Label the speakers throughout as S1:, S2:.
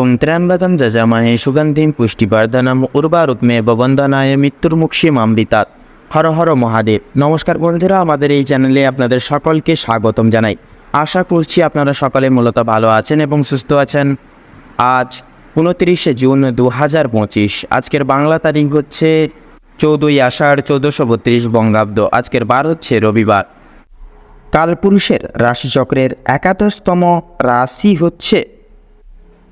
S1: ওম ত্র্যম্বকম যজামহে সুগন্ধিম পুষ্টিবর্ধনম উর্বারুক্মে ববন্দনায় মৃত্যুর্মুক্ষী মামৃতাৎ হর হর মহাদেব, নমস্কার বন্ধুরা, আমাদের এই চ্যানেলে আপনাদের সকলকে স্বাগতম জানাই। আশা করছি আপনারা সকলে মূলত ভালো আছেন এবং সুস্থ আছেন। আজ উনত্রিশে জুন দু হাজার পঁচিশ, আজকের বাংলা তারিখ হচ্ছে চৌদ্দই আষাঢ় চৌদ্দশো বত্রিশ বঙ্গাব্দ, আজকের বার হচ্ছে রবিবার। কালপুরুষের রাশিচক্রের একাদশতম রাশি হচ্ছে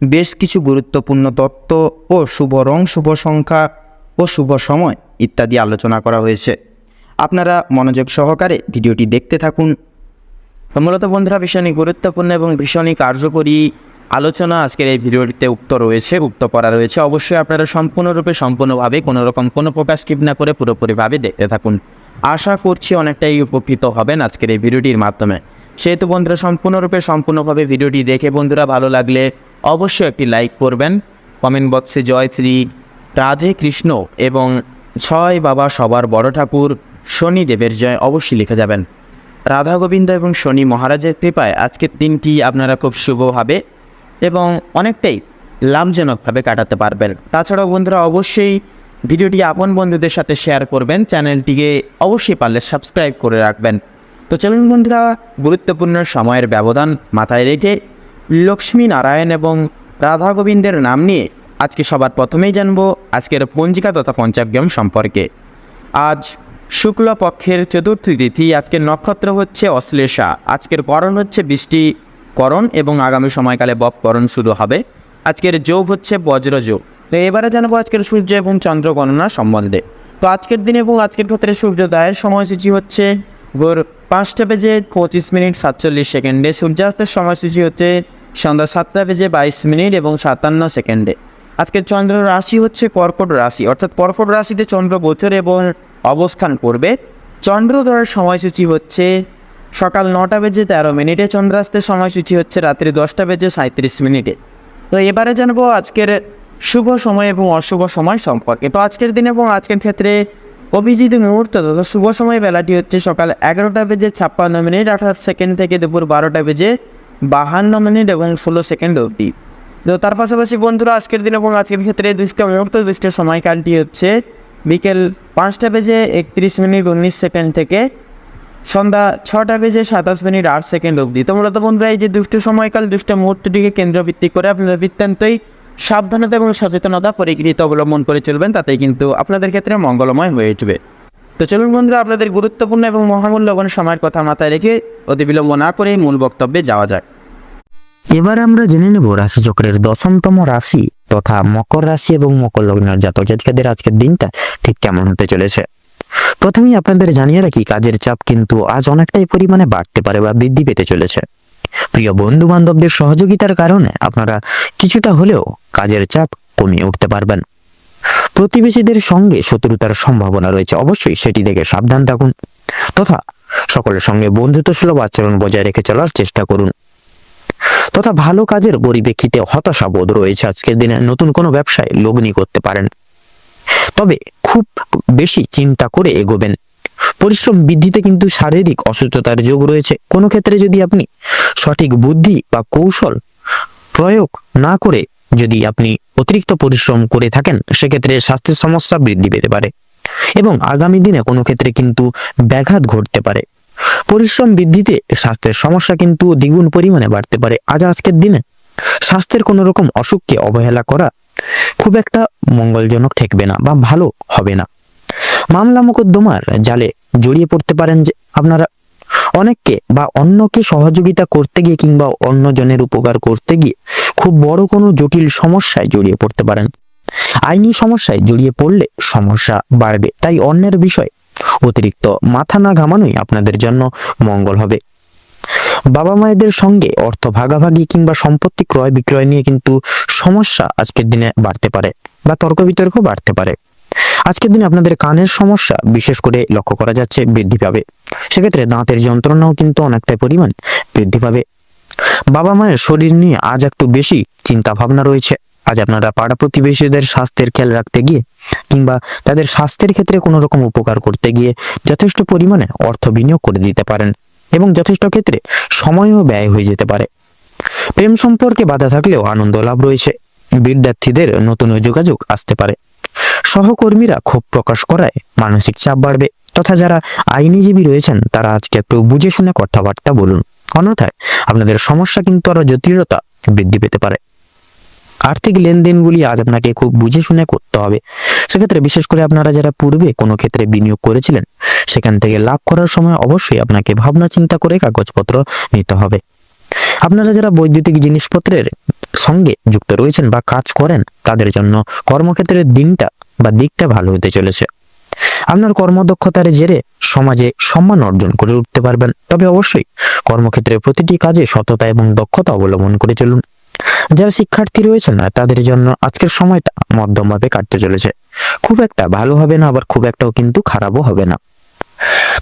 S1: বেশ কিছু গুরুত্বপূর্ণ তত্ত্ব ও শুভ রং শুভ সংখ্যা ও শুভ সময় ইত্যাদি আলোচনা করা হয়েছে। আপনারা মনোযোগ সহকারে ভিডিওটি দেখতে থাকুন। মূলত বন্ধুরা, ভীষণই গুরুত্বপূর্ণ এবং ভীষণই কার্যকরী আলোচনা আজকের এই ভিডিওটিতে উক্ত রয়েছে, উক্ত করা রয়েছে। অবশ্যই আপনারা সম্পূর্ণরূপে, সম্পূর্ণভাবে কোনো রকম কোনো প্রকাশ স্কিপ না করে পুরোপুরিভাবে দেখতে থাকুন। আশা করছি অনেকটাই উপকৃত হবেন আজকের এই ভিডিওটির মাধ্যমে। সেহেতু বন্ধুরা, সম্পূর্ণরূপে, সম্পূর্ণভাবে ভিডিওটি দেখে বন্ধুরা ভালো লাগলে অবশ্যই একটি লাইক করবেন। কমেন্ট বক্সে জয় শ্রী রাধে কৃষ্ণ এবং ছয় বাবা সবার বড় ঠাকুর শনিদেবের জয় অবশ্যই লিখে যাবেন। রাধা গোবিন্দ এবং শনি মহারাজের কৃপায় আজকের দিনটি আপনারা খুব শুভভাবে এবং অনেকটাই লাভজনকভাবে কাটাতে পারবেন। তাছাড়াও বন্ধুরা, অবশ্যই ভিডিওটি আপন বন্ধুদের সাথে শেয়ার করবেন। চ্যানেলটিকে অবশ্যই পারলে সাবস্ক্রাইব করে রাখবেন। তো চলুন বন্ধুরা, গুরুত্বপূর্ণ সময়ের ব্যবধান মাথায় রেখে লক্ষ্মী নারায়ণ এবং রাধা গোবিন্দের নাম নিয়ে আজকে সবার প্রথমেই জানব আজকের পঞ্জিকা তথা পঞ্চাগ্রাম সম্পর্কে। আজ শুক্ল পক্ষের চতুর্থী তিথি, আজকের নক্ষত্র হচ্ছে অশ্লেষা। আজকের করণ হচ্ছে বৃষ্টি করণ এবং আগামী সময়কালে বপকরণ শুরু হবে। আজকের যোগ হচ্ছে বজ্রযোগ তো এবারে জানাব আজকের সূর্য এবং চন্দ্র গণনা সম্বন্ধে। তো আজকের দিন এবং আজকের ক্ষেত্রে সূর্যোদয়ের সময়সূচি হচ্ছে ভোর পাঁচটা বেজে পঁচিশ মিনিট সাতচল্লিশ সেকেন্ডে। সূর্যাস্তের সময়সূচি হচ্ছে সন্ধ্যা সাতটা বেজে বাইশ মিনিট এবং সাতান্ন সেকেন্ডে। আজকের চন্দ্র রাশি হচ্ছে কর্কট রাশি, অর্থাৎ কর্কট রাশিতে চন্দ্র গোচর এবং অবস্থান করবে। চন্দ্রোদয়ের সময়সূচি হচ্ছে সকাল নটা বেজে তেরো মিনিটে, চন্দ্রাস্তের সময়সূচি হচ্ছে রাত্রি দশটা বেজে সাঁত্রিশ মিনিটে। তো এবারে জানব আজকের শুভ সময় এবং অশুভ সময় সম্পর্কে। তো আজকের দিন এবং আজকের ক্ষেত্রে অভিজিৎ মুহূর্ত তথা শুভ সময় বেলাটি হচ্ছে সকাল এগারোটা বেজে ছাপ্পান্ন মিনিট, আঠাশ সেকেন্ড থেকে দুপুর বারোটা বেজে বাহান্ন মিনিট এবং ষোলো সেকেন্ড অবধি। তো তার পাশাপাশি বন্ধুরা, আজকের দিন এবং আজকের ক্ষেত্রে দুষ্ট মুহূর্ত দুষ্টের সময়কালটি হচ্ছে বিকেল পাঁচটা বেজে একত্রিশ মিনিট উনিশ সেকেন্ড থেকে সন্ধ্যা ছটা বেজে সাতাশ মিনিট আট সেকেন্ড অবধি। তো মূলত বন্ধুরা, এই যে দুষ্ট সময়কাল, দুষ্ট মুহূর্তটিকে কেন্দ্রভিত্তিক করে আপনারা বৃত্তান্তই সাবধানতা এবং সচেতনতা পরিগৃহীত অবলম্বন করে চলবেন তাতে কিন্তু আপনাদের ক্ষেত্রে মঙ্গলময় হয়ে উঠবে। তো চলুন বন্ধুরা, আপনাদের গুরুত্বপূর্ণ এবং মহামূল্যবান সময়ের কথা মাথায় রেখে অতি বিলম্ব না করে মূল বক্তব্যে যাওয়া যায়
S2: এবার আমরা জেনে নেব রাশিচক্রের দশমতম রাশি তথা মকর রাশি এবং মকর লগ্নের জাতক জাতিকাদের আজকের দিনটা ঠিক কেমন হতে চলেছে। প্রথমেই আপনাদের জানিয়ে রাখি, কাজের চাপ কিন্তু আজ অনেকটাই পরিমাণে বাড়তে পারে বা বৃদ্ধি পেতে চলেছে। প্রিয় বন্ধু বান্ধবদের সহযোগিতার কারণে আপনারা কিছুটা হলেও কাজের চাপ কমিয়ে উঠতে পারবেন। প্রতিবেশীদের সঙ্গে শত্রুতার সম্ভাবনা রয়েছে। অবশ্যই সেটি থেকে সাবধান থাকুন। তথা সকলের সঙ্গে বন্ধুত্ব সুলভ আচরণ বজায় রেখে চলার চেষ্টা করুন। তথা ভালো কাজের পরিপ্রেক্ষিতে হতাশাবোধ রয়েছে। আজকের দিনে নতুন কোনো ব্যবসায় লগ্নি করতে পারেন। তবে খুব বেশি চিন্তা করে এগোবেন। পরিশ্রম বৃদ্ধিতে কিন্তু শারীরিক অসুস্থতার যোগ রয়েছে। কোনো ক্ষেত্রে যদি আপনি সঠিক বুদ্ধি বা কৌশল প্রয়োগ না করে যদি আপনি অতিরিক্ত পরিশ্রম করে থাকেন, সেক্ষেত্রে স্বাস্থ্যের সমস্যা বৃদ্ধি পেতে পারে এবং আগামী দিনে কোনো ক্ষেত্রে কিন্তু ব্যাঘাত ঘটতে পারে। পরিশ্রম বৃদ্ধিতে স্বাস্থ্যের সমস্যা কিন্তু দ্বিগুণ পরিমাণে বাড়তে পারে। আজ আজকের দিনে স্বাস্থ্যের কোনো রকম অসুখকে অবহেলা করা খুব একটা মঙ্গলজনক ঠেকবে না বা ভালো হবে না। মামলা মোকদ্দমার জালে জড়িয়ে পড়তে পারেন যে আপনারা। অনেককে বা অন্যকে সহযোগিতা করতে গিয়ে কিংবা অন্যজনের উপকার করতে গিয়ে খুব বড় কোনো জটিল সমস্যায় জড়িয়ে পড়তে পারেন। আইনি সমস্যায় জড়িয়ে পড়লে সমস্যা বাড়বে, তাই অন্যের বিষয় অতিরিক্ত মাথা না ঘামানোই আপনাদের জন্য মঙ্গল হবে। বাবা মায়েদের সঙ্গে অর্থ ভাগাভাগি কিংবা সম্পত্তি ক্রয় বিক্রয় নিয়ে কিন্তু সমস্যা আজকের দিনে বাড়তে পারে বা তর্ক বিতর্ক বাড়তে পারে। আজকের দিনে আপনাদের কানের সমস্যা বিশেষ করে লক্ষ্য করা যাচ্ছে বৃদ্ধি পাবে। সেক্ষেত্রে দাঁতের যন্ত্রণাও কিন্তু অনেকটাই পরিমাণ বৃদ্ধি পাবে। বাবা মায়ের শরীর নিয়ে আজ একটু বেশি চিন্তা ভাবনা রয়েছে। আজ আপনারা পাড়া প্রতিবেশীদের স্বাস্থ্যের খেয়াল রাখতে গিয়ে কিংবা তাদের স্বাস্থ্যের ক্ষেত্রে কোনো রকম উপকার করতে গিয়ে যথেষ্ট পরিমাণে অর্থ বিনিয়োগ করে দিতে পারেন এবং যথেষ্ট ক্ষেত্রে সময়ও ব্যয় হয়ে যেতে পারে। প্রেম সম্পর্কে বাধা থাকলেও আনন্দ লাভ রয়েছে। বিদ্যার্থীদের নতুন যোগাযোগ আসতে পারে। সহকর্মীরা ক্ষোভ প্রকাশ করায় মানসিক চাপ বাড়বে। তথা যারা আইনজীবী রয়েছেন, তারা আজকে একটু বুঝে শুনে কথাবার্তা বলুন। অন্যথায় আপনাদের সমস্যা কিন্তু আরও জটিলতা বৃদ্ধি পেতে পারে। আর্থিক লেনদেনগুলি আজ আপনাকে খুব বুঝে শুনে করতে হবে। সেক্ষেত্রে বিশেষ করে আপনারা যারা পূর্বে কোনো ক্ষেত্রে বিনিয়োগ করেছিলেন, সেখান থেকে লাভ করার সময় অবশ্যই আপনাকে ভাবনা চিন্তা করে কাগজপত্র নিতে হবে। আপনারা যারা বৈদ্যুতিক জিনিসপত্রের সঙ্গে যুক্ত রয়েছেন বা কাজ করেন, তাদের জন্য কর্মক্ষেত্রের দিনটা বা দিকটা ভালো হতে চলেছে। আপনার কর্মদক্ষতার জেরে সমাজে সম্মান অর্জন করে উঠতে পারবেন। তবে অবশ্যই কর্মক্ষেত্রে প্রতিটি কাজে সততা এবং দক্ষতা অবলম্বন করে চলুন। যারা শিক্ষার্থী রয়েছেন না তাদের জন্য আজকের সময়টা মধ্যমভাবে কাটতে চলেছে। খুব একটা ভালো হবে না, আবার খুব একটাও কিন্তু খারাপও হবে না।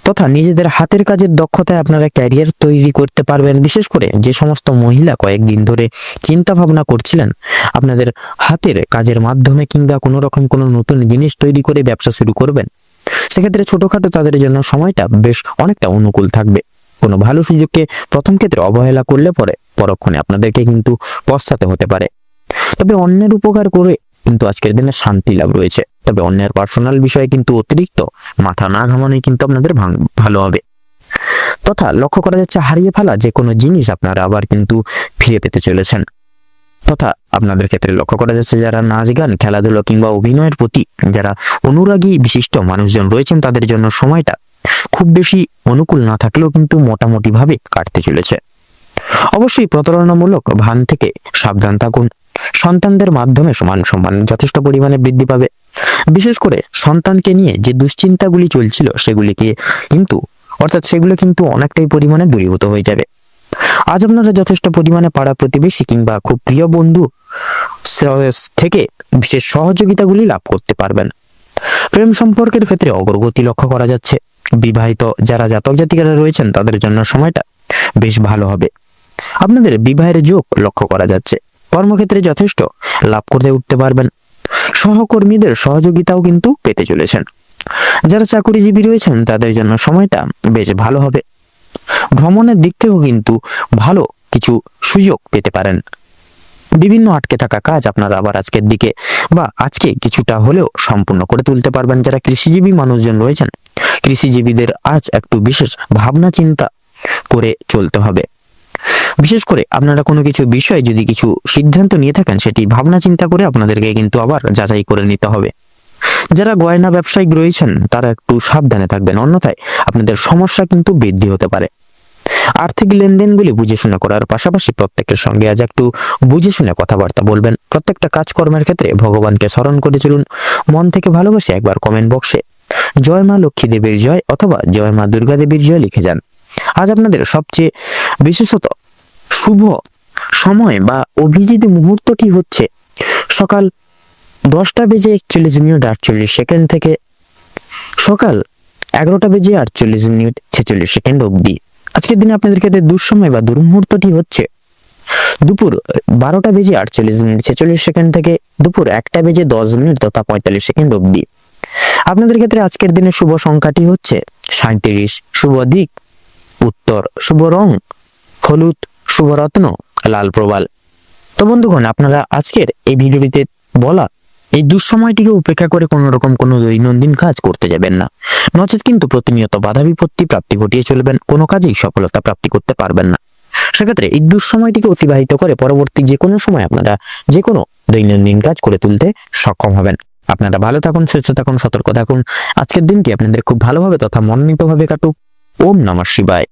S2: তথা নিজেদের হাতের কাজের দক্ষতায় আপনারা ক্যারিয়ার তৈরি করতে পারবেন। বিশেষ করে যে সমস্ত মহিলা কয়েকদিন ধরে চিন্তা ভাবনা করছিলেন, আপনাদের হাতের কাজের মাধ্যমে কিংবা কোনো রকম কোনো নতুন জিনিস তৈরি করে ব্যবসা শুরু করবেন, সেক্ষেত্রে ছোটখাটো তাদের জন্য সময়টা বেশ অনেকটা অনুকূল থাকবে। কোনো ভালো সুযোগকে প্রথম ক্ষেত্রে অবহেলা করলে পরে পরক্ষণে আপনাদেরকে কিন্তু পশ্চাতে হতে পারে। তবে অন্যের উপকার করে কিন্তু আজকের দিনে শান্তি লাভ রয়েছে। তবে অন্যের পার্সোনাল বিষয়ে কিন্তু অতিরিক্ত। মাথা না ঘামানোই কিন্তু আপনাদের ভালো হবে। তথা লক্ষ্য করা যাচ্ছে হারিয়ে ফেলা যে কোনো জিনিস আপনারা আবার কিন্তু ফিরে পেতে চলেছেন। তথা আপনাদের ক্ষেত্রে লক্ষ্য করা যাচ্ছে যারা নাচ গান, খেলাধুলো কিংবা অভিনয়ের প্রতি যারা অনুরাগী বিশিষ্ট মানুষজন রয়েছেন তাদের জন্য সময়টা খুব বেশি অনুকূল না থাকলেও কিন্তু মোটামুটি ভাবে কাটতে চলেছে। অবশ্যই প্রতারণামূলক ভান থেকে সাবধান থাকুন। সন্তানদের মাধ্যমে সমান সম্মান যথেষ্ট পরিমাণে বৃদ্ধি পাবে। বিশেষ করে সন্তানকে নিয়ে যে দুশ্চিন্তাগুলি চলছিল সেগুলিকে কিন্তু, অর্থাৎ সেগুলো কিন্তু অনেকটাই পরিমাণে দূরীভূত হয়ে যাবে। আজ আপনারা যথেষ্ট পরিমাণে পাড়া প্রতিবেশী কিংবা খুব প্রিয় বন্ধু থেকে বিশেষ সহযোগিতাগুলি লাভ করতে পারবেন। প্রেম সম্পর্কের ক্ষেত্রে অগ্রগতি লক্ষ্য করা যাচ্ছে। বিবাহিত যারা জাতক জাতিকারা রয়েছেন, তাদের জন্য সময়টা বেশ ভালো হবে। আপনাদের বিবাহের যোগ লক্ষ্য করা যাচ্ছে। কর্মক্ষেত্রে যথেষ্ট লাভ করতে উঠতে পারবেন। সহকর্মীদের সহযোগিতাও কিন্তু পেতে চলেছেন। যারা চাকুরিজীবী রয়েছেন, তাদের জন্য সময়টা বেশ ভালো হবে। ভ্রমণের দিক থেকেও কিন্তু ভালো কিছু সুযোগ পেতে পারেন। বিভিন্ন আটকে থাকা কাজ আপনারা আবার আজকের দিকে বা আজকে কিছুটা হলেও সম্পূর্ণ করে তুলতে পারবেন। যারা কৃষিজীবী মানুষজন রয়েছেন, কৃষিজীবীদের আজ একটু বিশেষ ভাবনা চিন্তা করে চলতে হবে। বিশেষ করে আপনারা কোনো কিছু বিষয়ে যদি কিছু সিদ্ধান্ত নিয়ে থাকেন, সেটি ভাবনা চিন্তা করে আপনাদেরকে কিন্তু আবার যাচাই করে নিতে হবে। যারা গয়না ব্যবসায়িক রয়েছেন, তারা একটু সাবধানে থাকবেন, অন্যথায় আপনাদের সমস্যা কিন্তু বৃদ্ধি হতে পারে। আর্থিক লেনদেনগুলি বুঝে শুনে করার পাশাপাশি প্রত্যেকের সঙ্গে আজ একটু বুঝে শুনে কথাবার্তা বলবেন। প্রত্যেকটা কাজকর্মের ক্ষেত্রে ভগবানকে স্মরণ করে চলুন। মন থেকে ভালোবাসে একবার কমেন্ট বক্সে জয় মা লক্ষ্মী দেবীর জয় অথবা জয় মা দুর্গা দেবীর জয় লিখে যান। আজ আপনাদের সবচেয়ে বিশেষত শুভ সময় বা অভিজিৎ মুহূর্তটি হচ্ছে? সকাল দশটা বেজে একচল্লিশ মিনিট আটচল্লিশ সেকেন্ড থেকে সকাল এগারোটা বেজে আটচল্লিশ মিনিট ছেচল্লিশ সেকেন্ড অবধি। আজকের দিনে আপনাদের ক্ষেত্রে দুঃসময় বা দুর্মুহূর্তটি হচ্ছে দুপুর বারোটা বেজে আটচল্লিশ মিনিট ছেচল্লিশ সেকেন্ড থেকে দুপুর একটা বেজে দশ মিনিট তথা পঁয়তাল্লিশ সেকেন্ড অবধি। আপনাদের ক্ষেত্রে আজকের দিনে শুভ সংখ্যাটি হচ্ছে সাঁত্রিশ শুভ দিক, উত্তর, শুভ রং, হলুদ শুভরত্ন, লাল প্রবাল। তো বন্ধুগণ, আপনারা আজকের এই ভিডিওটিতে বলা এই দুঃসময়টিকে উপেক্ষা করে কোনো রকম কোনো দৈনন্দিন কাজ করতে যাবেন না। নচেত কিন্তু প্রতিনিয়ত বাধা বিপত্তি প্রাপ্তি ঘটিয়ে চলবেন, কোনো কাজেই সফলতা প্রাপ্তি করতে পারবেন না। সেক্ষেত্রে এই দুঃসময়টিকে অতিবাহিত করে পরবর্তী যে কোনো সময় আপনারা যে কোনো দৈনন্দিন কাজ করে তুলতে সক্ষম হবেন। আপনারা ভালো থাকুন, সুস্থ থাকুন, সতর্ক থাকুন। আজকের দিনটি আপনাদের খুব ভালোভাবে তথা মনোনীতভাবে কাটুক। ওম নমঃ শিবায়।